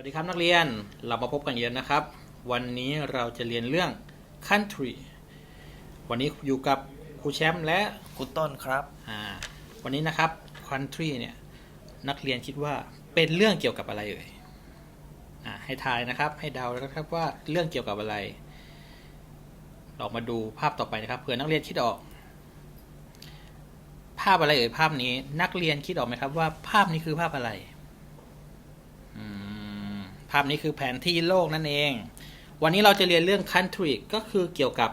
วัสดีครับนักเรียนเรามาพบกันอีกแล้วนะครับ วันนี้เราจะเรียนเรื่อง country วันนี้อยู่กับครูแชมป์และคุณต้นครับอ่าวันนี้นะครับ country เนี่ยนักเรียนคิดว่าเป็นเรื่องเกี่ยวกับอะไรเอ่ยอ่าให้ทายนะครับ ให้เดาแล้วนะครับว่าเรื่องเกี่ยวกับอะไร เรามาดูภาพต่อไปนะครับเผื่อนักเรียนคิดออก ภาพอะไรเอ่ยภาพนี้นักเรียนคิดออกไหมครับว่า ภาพนี้คือภาพอะไรอืม ภาพนี้คือแผนที่โลกนั่นเอง วันนี้เราจะเรียนเรื่อง country ก็คือเกี่ยวกับ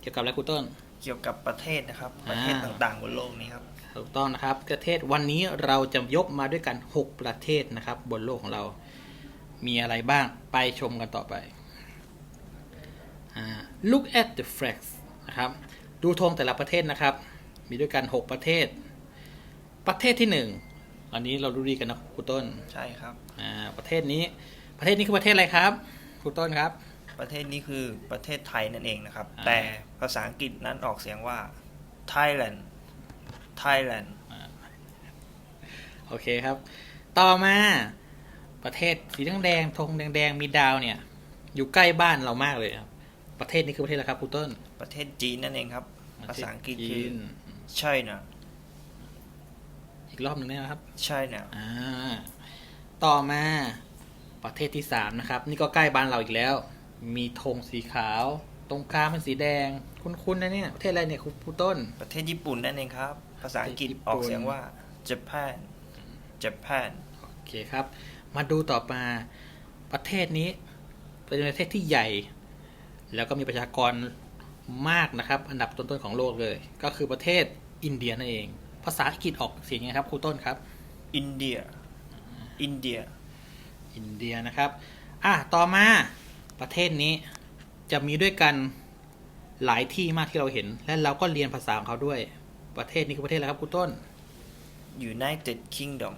เกี่ยวกับอะไรครูต้น เกี่ยวกับประเทศนะครับอ่าประเทศต่างๆบนโลกนี้ครับ ถูกต้องนะครับ ประเทศวันนี้เราจะยกมาด้วยกัน 6 ประเทศนะครับ บนโลกของเรา มีอะไรบ้าง ไปชมกันต่อไปอ่า look at the flags นะครับ ดูธงแต่ละประเทศนะครับ มีด้วยกัน 6 ประเทศ ประเทศที่ 1 อันนี้เรารู้ดีกันนะครูต้น ใช่ครับ อ่า ประเทศนี้ ประเทศนี้คือประเทศอะไรครับครูต้นครับ ประเทศนี้คือประเทศไทยนั่นเองนะครับ อ่า แต่ภาษาอังกฤษนั้นออกเสียงว่า Thailand Thailand โอเคครับ ต่อมา ประเทศสีแดงๆธงแดงๆมีดาวเนี่ย อยู่ใกล้บ้านเรามากเลยครับ ประเทศนี้คือประเทศอะไรครับครูต้นประเทศจีนนั่นเองครับ ภาษาอังกฤษจีคือน China อีกรอบหนึ่งได้ไหมครับ China อ่า ต่อมา ประเทศที่สามนะครับ นี่ก็ใกล้บ้านเราอีกแล้ว มีธงสีขาว ตรงกลางเป็นสีแดง คุ้นๆนะเนี่ย ประเทศอะไรเนี่ยครูครูต้น ประเทศญี่ปุ่นนั่นเองครับ ภาษาอังกฤษประเทศญี่ปุ่นออกเสียงว่า Japan Japan โอเคครับ มาดูต่อมาประเทศนี้ เป็นประเทศที่ใหญ่ แล้วก็มีประชากรมากนะครับ อันดับต้นๆของโลกเลย ก็คือประเทศอินเดียนั่นเอง ภาษาอังกฤษออกเสียงยังไงครับครูต้นครับ India India อินเดีย นะครับ อะ ต่อมาประเทศนี้จะมีด้วยกันหลายที่มากที่เราเห็น และเราก็เรียนภาษาของเขาด้วย ประเทศนี้คือประเทศอะไรครับครูต้น United Kingdom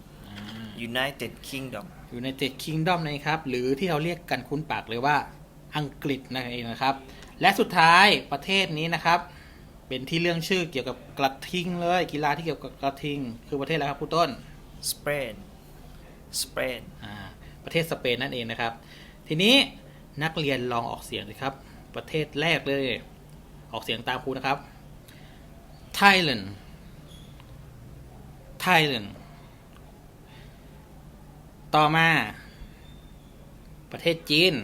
United Kingdom อยู่ในเจ็ดคิงดอมนะครับ หรือที่เราเรียกกันคุ้นปากเลยว่าอังกฤษนั่นเองนะครับ และสุดท้ายประเทศนี้นะครับ เป็นที่เรื่องชื่อเกี่ยวกับกระทิงเลยกีฬาที่เกี่ยวกับกระทิง คือประเทศอะไรครับครูต้น Spain Spain อ่า ประเทศสเปนนั่นเองนะครับ ทีนี้นักเรียนลองออกเสียงเลยครับ ประเทศแรกเลย ออกเสียงตามครูนะครับ Thailand Thailand ต่อมา ประเทศจีน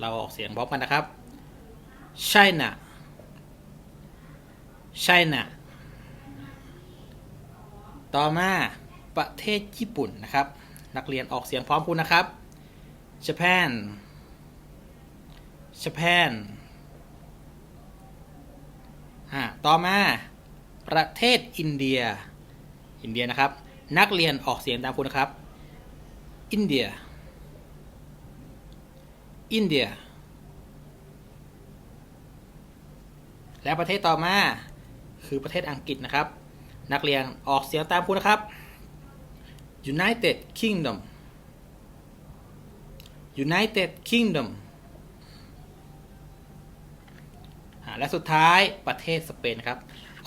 เราออกเสียงพร้อมกันนะครับ China China ต่อมาประเทศญี่ปุ่นนะครับ นักเรียนออกเสียงพร้อมคุณนะครับ Japan Japan อ่าต่อมา ประเทศอินเดีย อินเดียนะครับ นักเรียนออกเสียงตามคุณนะครับ อินเดีย อินเดีย และประเทศต่อมา คือประเทศอังกฤษนะครับ นักเรียนออกเสียงตามคุณนะครับ United Kingdom United Kingdom และสุดท้ายประเทศสเปนครับ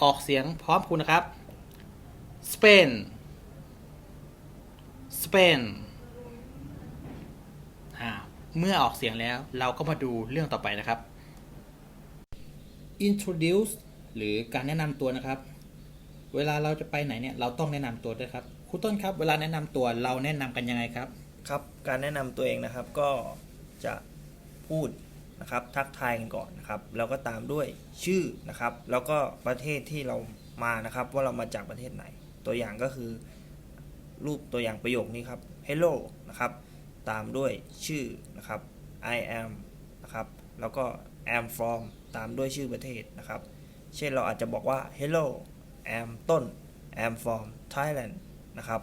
ออกเสียงพร้อมคุณนะครับ Spain Spain เมื่อออกเสียงแล้วเราก็มาดูเรื่องต่อไปนะครับ Introduce หรือการแนะนำตัวนะครับ เวลาเราจะไปไหนเนี่ย เราต้องแนะนำตัวด้วยครับ ครูต้นครับเวลาแนะนำตัวเราแนะนำกันยังไงครับ ครับ การแนะนำตัวเองนะครับก็จะพูดนะครับทักทายกันก่อนนะครับ แล้วก็ตามด้วยชื่อนะครับ แล้วก็ประเทศที่เรามานะครับ ว่าเรามาจากประเทศไหน ตัวอย่างก็คือ รูปตัวอย่างประโยคนี้ครับ hello นะครับ ตามด้วยชื่อนะครับ I am นะครับ แล้วก็ am from ตามด้วยชื่อประเทศนะครับ เช่นเราอาจจะบอกว่า hello am ต้น am from Thailand นะครับ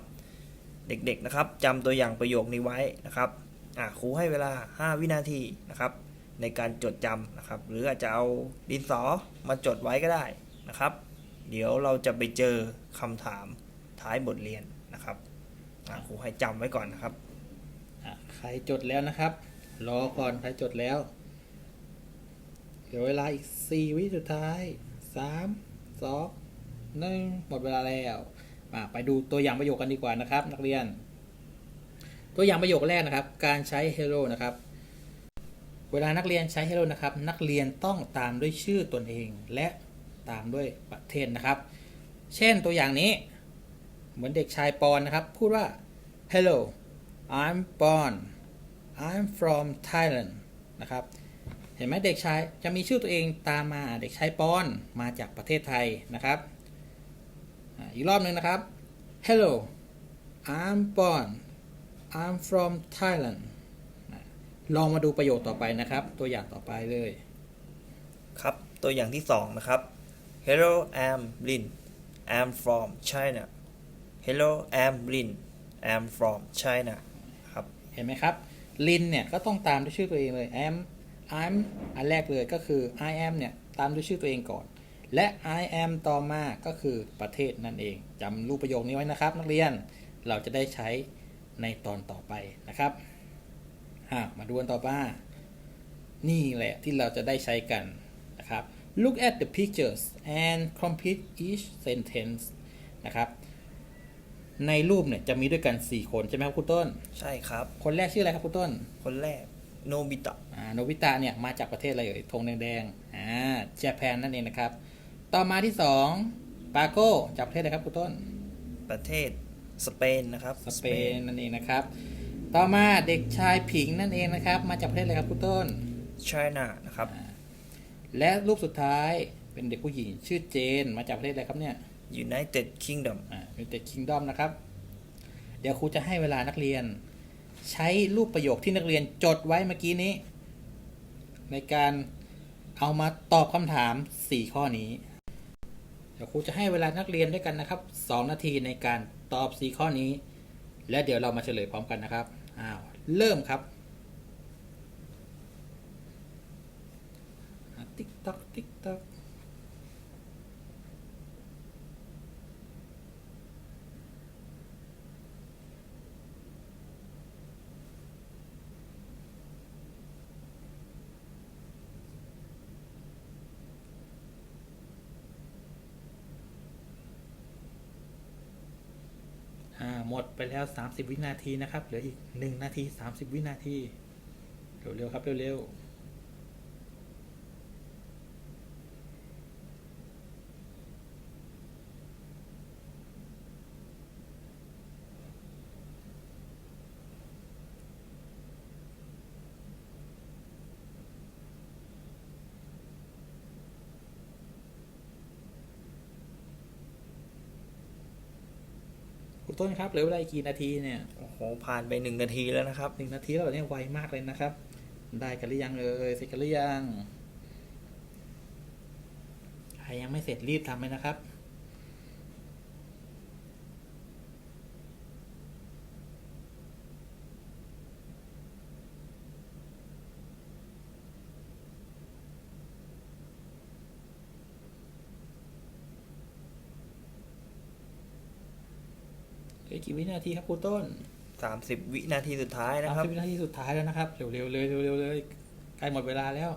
เด็กๆนะครับจำตัวอย่างประโยคนี้ไว้นะครับอะครูให้เวลา 5 วินาทีนะครับในการจดจำนะครับ หรืออาจจะเอาดินสอมาจดไว้ก็ได้นะครับ เดี๋ยวเราจะไปเจอคำถามท้ายบทเรียนนะครับอะครูให้จำไว้ก่อนนะครับใครจดแล้วนะครับ รอก่อนใครจดแล้ว เดี๋ยวเวลาอีก 4 วิสุดท้าย 3 2 1 หมดเวลาแล้ว ไปดูตัวอย่างประโยคกันดีกว่านะครับ นักเรียน ตัวอย่างประโยคแรกนะครับ การใช้ hello นะครับ เวลานักเรียนใช้ hello นะครับ นักเรียนต้องตามด้วยชื่อตนเอง และตามด้วยประเทศนะครับ เช่นตัวอย่างนี้ เหมือนเด็กชายปอนนะครับ พูดว่า hello I'm Pon I'm from Thailand นะครับ เห็นไหมเด็กชายจะมีชื่อตัวเองตามมาเด็กชายปอนมาจากประเทศไทยนะครับ อ่าอีกรอบหนึ่งนะครับ hello I'm Pon I'm from Thailand อ่าลองมาดูประโยคต่อไปนะครับ ตัวอย่างต่อไปเลย ครับตัวอย่างที่สองนะครับ Hello I'm Lin I'm from China Hello I'm Lin I'm from China ครับเห็นไหมครับลินเนี่ยก็ต้องตามด้วยชื่อตัวเองเลย am I'm อันแรกเลยก็คือ I am เนี่ยตามด้วยชื่อตัวเองก่อน และ I am ต่อมาก็คือประเทศนั่นเองจำรูปประโยคนี้ไว้นะครับ นักเรียนเราจะได้ใช้ในตอนต่อไปนะครับอะมาดูกันต่อมานี่แหละที่เราจะได้ใช้กันนะครับ look at the pictures and complete each sentence นะครับ ในรูปเนี่ยจะมีด้วยกัน 4 คนใช่ไหมครับคุณต้น ใช่ครับ คนแรกชื่ออะไรครับคุณต้น คนแรกโนบิตะอ่าโนบิตะเนี่ยมาจากประเทศอะไรเอ่ยธงแดงๆอ่าญี่ปุ่นนั่นเองนะครับ ต่อมาที่สองปาโก้จากประเทศอะไรครับคุณต้น ประเทศสเปนนะครับ สเปนนั่นเองนะครับ ต่อมาเด็กชายผิงนั่นเองนะครับ มาจากประเทศอะไรครับคุณต้นไชน่านะครับ และรูปสุดท้ายเป็นเด็กผู้หญิงชื่อเจนมาจากประเทศอะไรครับเนี่ย United Kingdom อ่าเป็นเด็กคิงดอมนะครับ เดี๋ยวครูจะให้เวลานักเรียน ใช้รูปประโยคที่นักเรียนจดไว้เมื่อกี้นี้ ในการเอามาตอบคำถาม 4 ข้อนี้ เดี๋ยวครูจะให้เวลานักเรียนด้วยกันนะครับ 2 นาทีในการตอบ 4 ข้อนี้ และเดี๋ยวเรามาเฉลยพร้อมกันนะครับอ้าวเริ่มครับติ๊กตักติ๊กตัก หมดไปแล้ว 30 วินาทีนะครับ เหลืออีก 1 นาที 30 วินาที เร็วๆครับ เร็วๆ คุณต้นครับเหลือเวลาอีกกี่นาทีเนี่ยโอ้โหผ่านไปหนึ่งนาทีแล้วนะครับหนึ่งนาทีแล้วเหรอเนี่ยไวมากเลยนะครับ ได้กันหรือยังเอ่ยเสร็จกันหรือยังใครยังไม่เสร็จรีบทำเลยนะครับ ลือกี่วินาทีครับครูต้น30วินาทีสุดท้ายนะสามครับ สิบวินาทีสุดท้ายแล้วนะครับ เร็วๆเลยเร็วๆเลยใกล้หมดเวลาแล้ว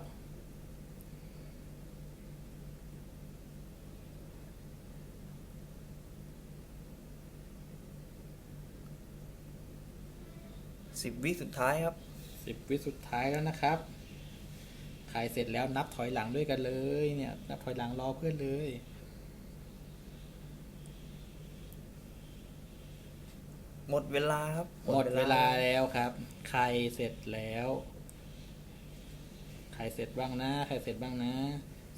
10วิสุดท้ายครับ สิบวิสุดท้ายแล้วนะครับขายเสร็จแล้วนับถอยหลังด้วยกันเลยเนี่ย นับถอยหลังรอเพื่อนเลย หมดเวลาครับหมดเวลาแล้วครับ ใครเสร็จแล้ว ใครเสร็จบ้างนะ ใครเสร็จบ้างนะ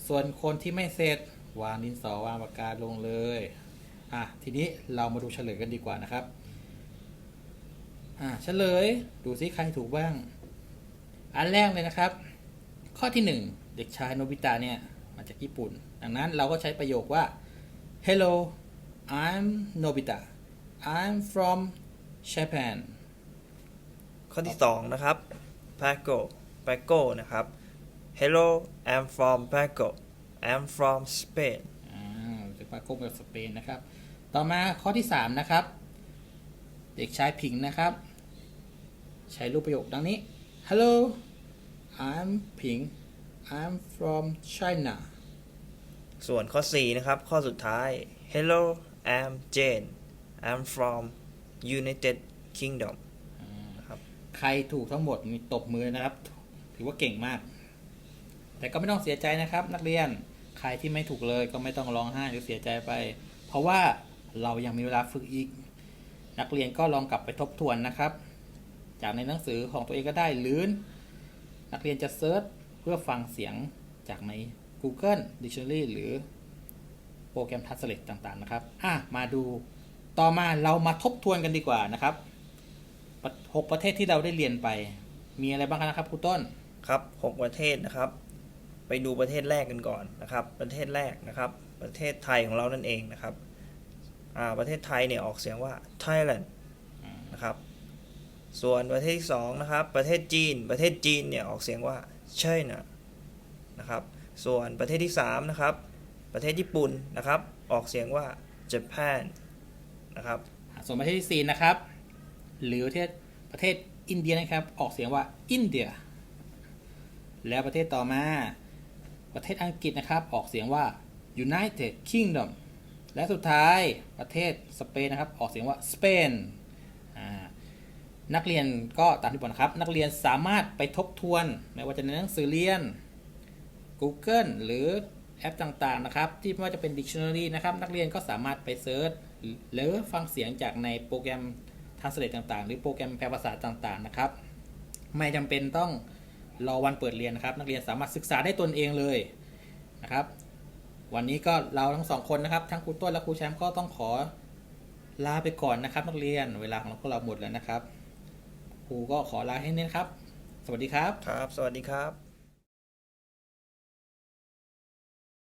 ส่วนคนที่ไม่เสร็จ วางดินสอวางปากกาลงเลย อะ ทีนี้เรามาดูเฉลยกันดีกว่านะครับ อะเฉลย ดูซิใครถูกบ้าง อันแรกเลยนะครับ ข้อที่หนึ่งเด็กชายโนบิตะเนี่ย มาจากญี่ปุ่น ดังนั้นเราก็ใช้ประโยคว่า hello I'm Nobita I'm from Japan ข้อที่สองนะครับ Paco Paco นะครับ Hello I'm from Paco I'm from Spain อ่าจากปาโกแบบสเปนนะครับ ต่อมาข้อที่ 3 นะครับ เด็กชายผิงนะครับ ใช้รูปประโยคดังนี้ Hello I'm Ping I'm from China ส่วนข้อ 4 นะครับ ข้อสุดท้าย Hello I'm Jane I'm from United Kingdom ใครถูกทั้งหมดมีตบมือนะครับ ถือว่าเก่งมาก แต่ก็ไม่ต้องเสียใจนะครับ นักเรียนใครที่ไม่ถูกเลยก็ไม่ต้องร้องไห้หรือเสียใจไป เพราะว่าเรายังมีเวลาฝึกอีก นักเรียนก็ลองกลับไปทบทวนนะครับ จากในหนังสือของตัวเองก็ได้หรือนักเรียนจะเซิร์ชเพื่อฟังเสียงจากใน Google Dictionary หรือโปรแกรม Translate ต่างๆ นะครับ อะ มาดู ต่อมาเรามาทบทวนกันดีกว่านะครับหกประเทศที่เราได้เรียนไป มีอะไรบ้างนะครับครูต้นครับหกประเทศนะครับ ไปดูประเทศแรกกันก่อนนะครับ ประเทศแรกนะครับ ประเทศไทยของเรานั่นเองนะครับอ่าประเทศไทยเนี่ยออกเสียงว่า Thailand นะครับ ส่วนประเทศที่สองนะครับ ประเทศจีน ประเทศจีนเนี่ยออกเสียงว่า China นะครับ ส่วนประเทศที่สามนะครับ ประเทศญี่ปุ่นนะครับ ออกเสียงว่า Japan นะครับส่วนประเทศที่สี่นะครับ หรือประเทศประเทศอินเดียนะครับ ออกเสียงว่าอินเดีย แล้วประเทศต่อมา ประเทศอังกฤษนะครับ ออกเสียงว่า United Kingdom และสุดท้ายประเทศสเปนนะครับ ออกเสียงว่า Spain นักเรียนก็ตามที่บอกนะครับ นักเรียนสามารถไปทบทวนไม่ว่าจะในหนังสือเรียน Google หรือแอปต่างๆนะครับ ที่ไม่ว่าจะเป็น Dictionary นะครับ นักเรียนก็สามารถไปเซิร์ช หรือฟังเสียงจากในโปรแกรม Translate ต่างๆ หรือโปรแกรมแปลภาษาต่างๆนะครับ ไม่จำเป็นต้องรอวันเปิดเรียนนะครับ นักเรียนสามารถศึกษาได้ตนเองเลยนะครับ วันนี้ก็เราทั้งสองคนนะครับ ทั้งครูต้นและครูแชมป์ก็ต้องขอลาไปก่อนนะครับ นักเรียนเวลาของพวกเราหมดแล้วนะครับครูก็ขอลาให้เน้นครับ สวัสดีครับ ครับ สวัสดีครับ